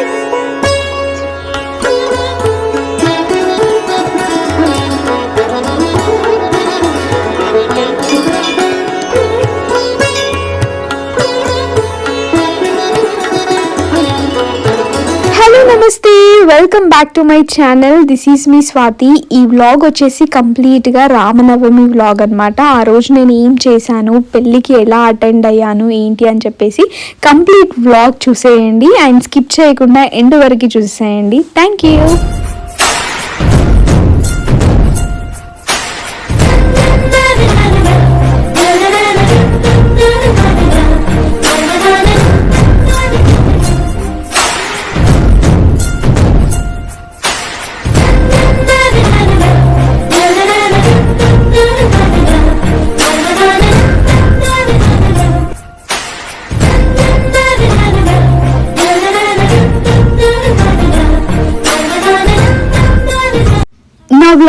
Música welcome back to my channel this is మీ స్వాతి ఈ vlog వచ్చేసి కంప్లీట్గా రామనవమి వ్లాగ్ అనమాట ఆ రోజు నేను ఏం చేశాను? పెళ్ళికి ఎలా అటెండ్ అయ్యాను? ఏంటి అని చెప్పేసి కంప్లీట్ వ్లాగ్ చూసేయండి. అండ్ స్కిప్ చేయకుండా ఎండ్ వరకు చూసేయండి. Thank you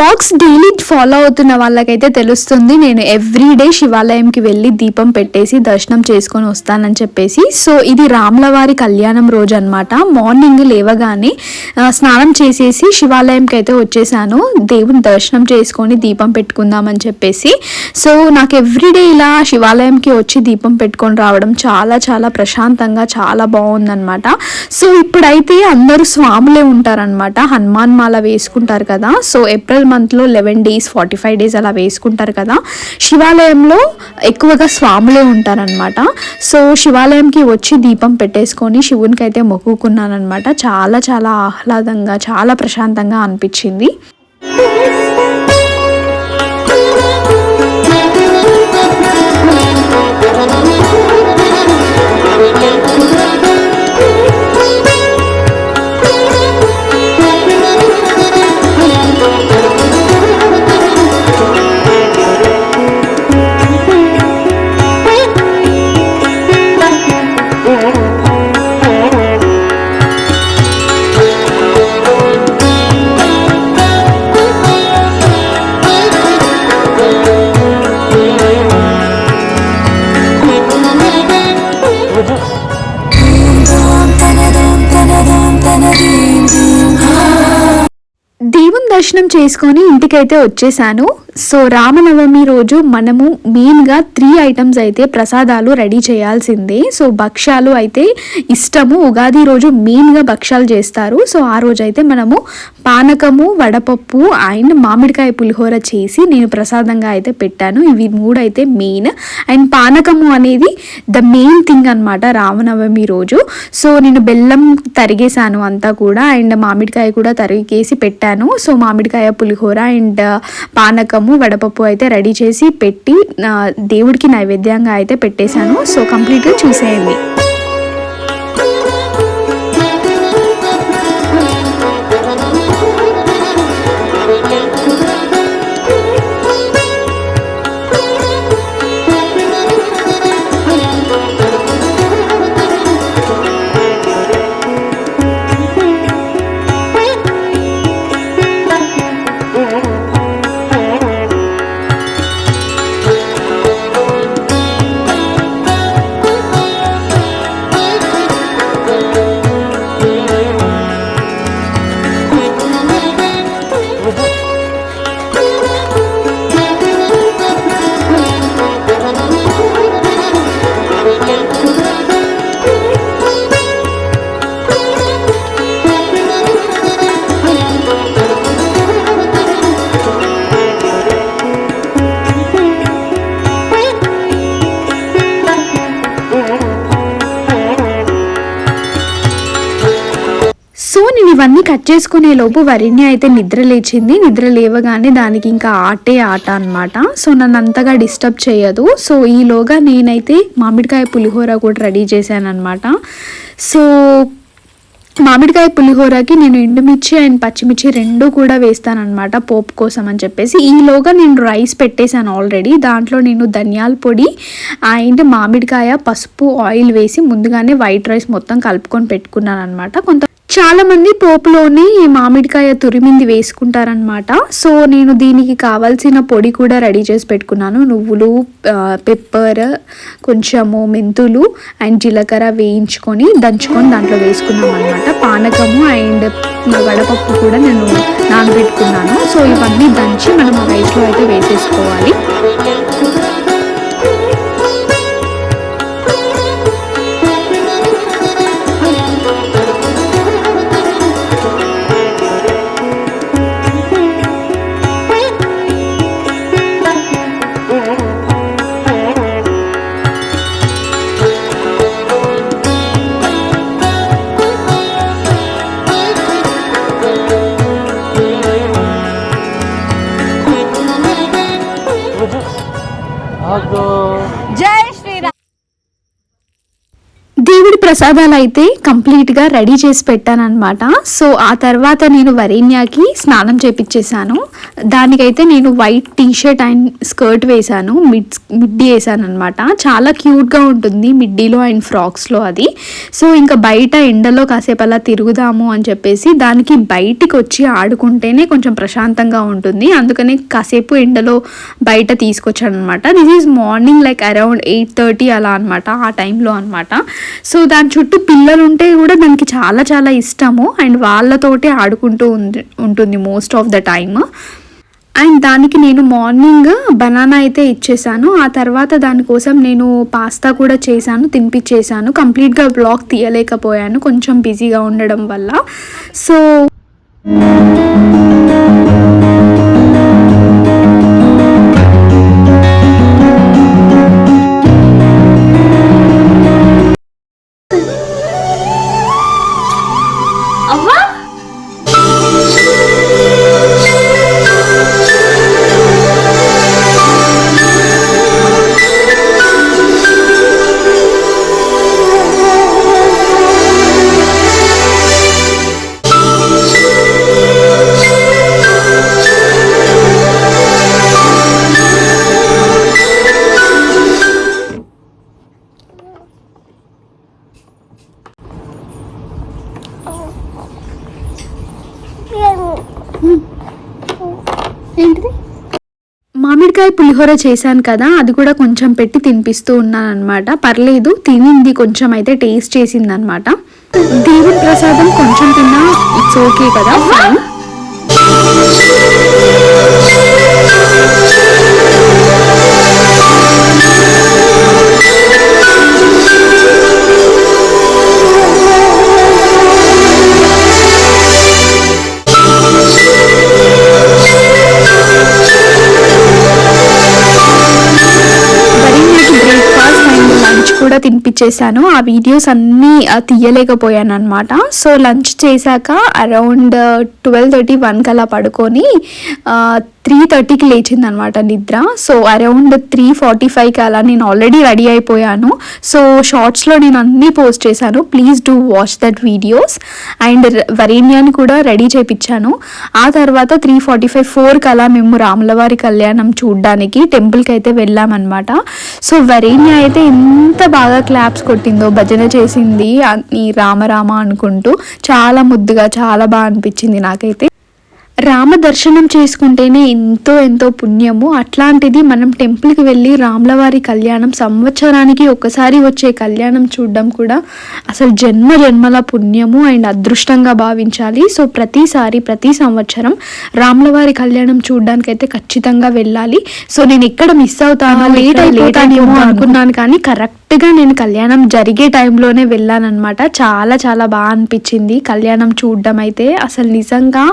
vlogs daily follow అవుతున్న వాళ్ళకైతే తెలుస్తుంది. నేను ఎవ్రీ డే శివాలయంకి వెళ్ళి దీపం పెట్టేసి దర్శనం చేసుకొని వస్తానని చెప్పేసి. సో ఇది రాములవారి కళ్యాణం రోజు అనమాట మార్నింగ్ లేవగానే స్నానం చేసేసి శివాలయంకి అయితే వచ్చేసాను. దేవుని దర్శనం చేసుకొని దీపం పెట్టుకుందామని చెప్పేసి. సో నాకు ఎవ్రీడే ఇలా శివాలయంకి వచ్చి దీపం పెట్టుకొని రావడం చాలా చాలా ప్రశాంతంగా చాలా బాగుందనమాట సో ఇప్పుడైతే అందరూ స్వాములే ఉంటారనమాట హనుమాన్ మాల వేసుకుంటారు కదా. సో ఏప్రిల్ మంత్లో eleven days forty five days అలా వేసుకుంటారు కదా. శివాలయంలో ఎక్కువగా స్వాములే ఉంటారనమాట సో శివాలయంకి వచ్చి దీపం పెట్టేసుకొని శివునికి అయితే మొక్కుకున్నాను అనమాట చాలా చాలా ఆహ్లాదంగా చాలా ప్రశాంతంగా అనిపించింది. దర్శనం చేసుకొని ఇంటికైతే వచ్చేసాను. సో రామనవమి రోజు మనము మెయిన్గా త్రీ ఐటమ్స్ అయితే ప్రసాదాలు రెడీ చేయాల్సిందే. సో భక్ష్యాలు అయితే ఇష్టము. ఉగాది రోజు మెయిన్గా భక్ష్యాలు చేస్తారు. సో ఆ రోజు అయితే మనము పానకము వడపప్పు అండ్ మామిడికాయ పులిహోర చేసి నేను ప్రసాదంగా అయితే పెట్టాను. ఇవి మూడు అయితే మెయిన్ అండ్ పానకము అనేది ద మెయిన్ థింగ్ అనమాట రామనవమి రోజు. సో నేను బెల్లం తరిగేసాను అంతా కూడా అండ్ మామిడికాయ కూడా తరిగేసి పెట్టాను. సో మామిడికాయ పులిహోర అండ్ పానకం పానకము వడపప్పు అయితే రెడీ చేసి పెట్టి దేవుడికి నైవేద్యంగా అయితే పెట్టేశాను. సో కంప్లీట్గా చూసేయండి. ఇవన్నీ కట్ చేసుకునే లోపు వరిణ్య అయితే నిద్ర లేచింది. నిద్ర లేవగానే దానికి ఇంకా ఆటే ఆట అనమాట సో నన్ను అంతగా డిస్టర్బ్ చేయదు. సో ఈలోగా నేనైతే మామిడికాయ పులిహోర కూడా రెడీ చేశాను అనమాట సో మామిడికాయ పులిహోరకి నేను ఎండుమిర్చి అండ్ పచ్చిమిర్చి రెండు కూడా వేస్తానమాట పోపు కోసం అని చెప్పేసి. ఈలోగా నేను రైస్ పెట్టేశాను ఆల్రెడీ. దాంట్లో నేను ధనియాల పొడి అండ్ మామిడికాయ పసుపు ఆయిల్ వేసి ముందుగానే వైట్ రైస్ మొత్తం కలుపుకొని పెట్టుకున్నాను అనమాట కొంత చాలామంది పోపులోని మామిడికాయ తురిమింది వేసుకుంటారనమాట సో నేను దీనికి కావాల్సిన పొడి కూడా రెడీ చేసి పెట్టుకున్నాను. నువ్వులు పెప్పర్ కొంచెము మెంతులు అండ్ జీలకర్ర వేయించుకొని దంచుకొని దాంట్లో వేసుకున్నాం అనమాట పానకము అండ్ వడపప్పు కూడా నేను నానబెట్టుకున్నాను. సో ఇవన్నీ దంచి మనం రైస్లో అయితే వేసేసుకోవాలి. ప్రసాదాలు అయితే కంప్లీట్గా రెడీ చేసి పెట్టానమాట సో ఆ తర్వాత నేను వరేణ్యాకి స్నానం చేపించేశాను దానికైతే నేను white T shirt and skirt వేశాను మిడ్ మిడ్డీ వేసాను అనమాట చాలా క్యూట్గా ఉంటుంది మిడ్డీలో అండ్ ఫ్రాక్స్లో అది. సో ఇంకా బయట ఎండలో కాసేపు అలా తిరుగుదాము అని చెప్పేసి దానికి బయటికి వచ్చి ఆడుకుంటేనే కొంచెం ప్రశాంతంగా ఉంటుంది. అందుకనే కాసేపు ఎండలో బయట తీసుకొచ్చాను అనమాట this is morning like around eight thirty అలా అనమాట ఆ టైంలో అనమాట సో దాని చుట్టూ పిల్లలు ఉంటే కూడా దానికి చాలా చాలా ఇష్టము. అండ్ వాళ్ళతోటే ఆడుకుంటూ ఉంటుంది most of the time. And దానికి నేను మార్నింగ్ బనానా అయితే ఇచ్చేసాను. ఆ తర్వాత దానికోసం నేను పాస్తా కూడా చేశాను తినిపించేసాను కంప్లీట్గా బ్లాగ్ తీయలేకపోయాను కొంచెం బిజీగా ఉండడం వల్ల. సో ఏంటిది? మామిడికాయ పులిహోర చేశాను కదా అది కూడా కొంచెం పెట్టి తినిపిస్తూ ఉన్నాను అనమాట పర్లేదు తినింది కొంచెం అయితే టేస్ట్ చేసింది అనమాట దేవుని ప్రసాదం కొంచెం తిన్నా ఇట్స్ ఓకే కదా కూడా తినిపించేశాను ఆ వీడియోస్ అన్నీ తీయలేకపోయాను అనమాట సో లంచ్ చేశాక అరౌండ్ ట్వెల్వ్ థర్టీ వన్కి అలా పడుకొని త్రీ థర్టీకి లేచింది అనమాట నిద్ర. సో అరౌండ్ త్రీ ఫార్టీ ఫైవ్కి అలా నేను ఆల్రెడీ రెడీ అయిపోయాను. సో షార్ట్స్లో నేను అన్నీ పోస్ట్ చేశాను. Please do watch that videos. And వరేణ్యాన్ని కూడా రెడీ చేయించాను ఆ తర్వాత త్రీ ఫార్టీ ఫైవ్ ఫోర్కి అలా మేము రాములవారి కళ్యాణం చూడడానికి టెంపుల్కి అయితే వెళ్ళామన్నమాట. సో వరేణ్య అయితే ఎంత బాగా క్లాప్స్ కొట్టిందో భజన చేసింది నీ రామరామ అనుకుంటూ చాలా ముద్దుగా చాలా బాగా అనిపించింది నాకైతే. రామ దర్శనం చేసుకుంటేనే ఎంతో ఎంతో పుణ్యము. అట్లాంటిది మనం టెంపుల్కి వెళ్ళి రాములవారి కళ్యాణం సంవత్సరానికి ఒకసారి వచ్చే కళ్యాణం చూడడం కూడా అసలు జన్మ జన్మల పుణ్యము అండ్ అదృష్టంగా భావించాలి. సో ప్రతిసారి ప్రతి సంవత్సరం రాములవారి కళ్యాణం చూడడానికి అయితే ఖచ్చితంగా వెళ్ళాలి. సో నేను ఎక్కడ మిస్ అవుతానో లేట్ అయిపోతానేమో అనుకున్నాను కానీ కరెక్ట్గా నేను కళ్యాణం జరిగే టైంలోనే వెళ్ళానన్నమాట. చాలా చాలా బాగా అనిపించింది కళ్యాణం చూడడం అయితే. అసలు నిజంగా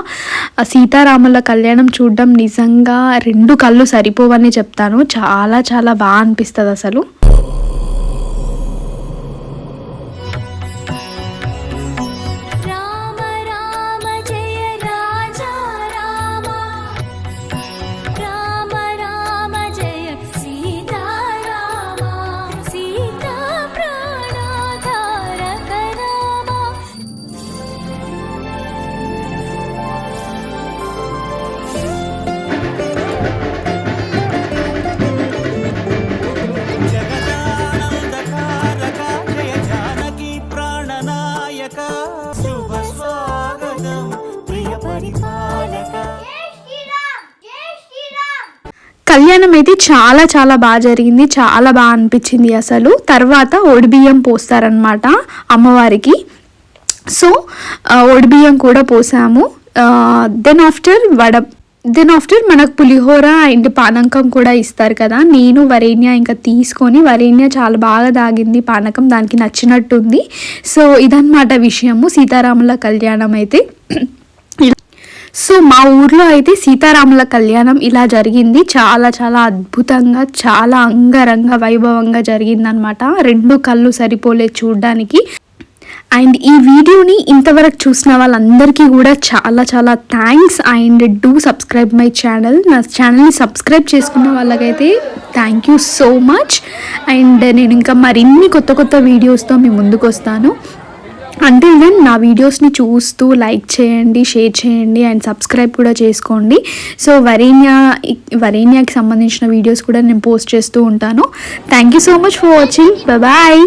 సీతారాముల కళ్యాణం చూడడం నిజంగా రెండు కళ్ళు సరిపోవని చెప్తాను. చాలా చాలా బాగా అనిపిస్తుంది అసలు కళ్యాణం అయితే చాలా చాలా బాగా జరిగింది చాలా బాగా అనిపించింది అసలు. తర్వాత ఒడిబియ్యం పోస్తారనమాట అమ్మవారికి. సో ఒడిబియ్యం కూడా పోసాము. Then after vada then after మనకు పులిహోర అండ్ పానకం కూడా ఇస్తారు కదా. నేను వరేణ్య ఇంకా తీసుకొని వరేణ్య చాలా బాగా తాగింది పానకం దానికి నచ్చినట్టుంది. సో ఇదన్నమాట విషయము సీతారాముల కళ్యాణం అయితే. సో మా ఊర్లో అయితే సీతారాముల కళ్యాణం ఇలా జరిగింది. చాలా చాలా అద్భుతంగా చాలా అంగరంగ వైభవంగా జరిగిందనమాట రెండు కళ్ళు సరిపోలేదు చూడడానికి. అండ్ ఈ వీడియోని ఇంతవరకు చూసిన వాళ్ళందరికీ కూడా చాలా చాలా thanks. And do subscribe my channel. నా ఛానల్ని సబ్స్క్రైబ్ చేసుకున్న వాళ్ళకైతే thank you so much. And నేను ఇంకా మరిన్ని కొత్త కొత్త వీడియోస్తో మీ ముందుకు వస్తాను అంటే దెన్ నా వీడియోస్ని చూస్తూ లైక్ చేయండి షేర్ చేయండి అండ్ సబ్స్క్రైబ్ కూడా చేసుకోండి. సో వరేన్యా వరేన్యాకి సంబంధించిన వీడియోస్ కూడా నేను పోస్ట్ చేస్తూ ఉంటాను. Thank you so much for watching bye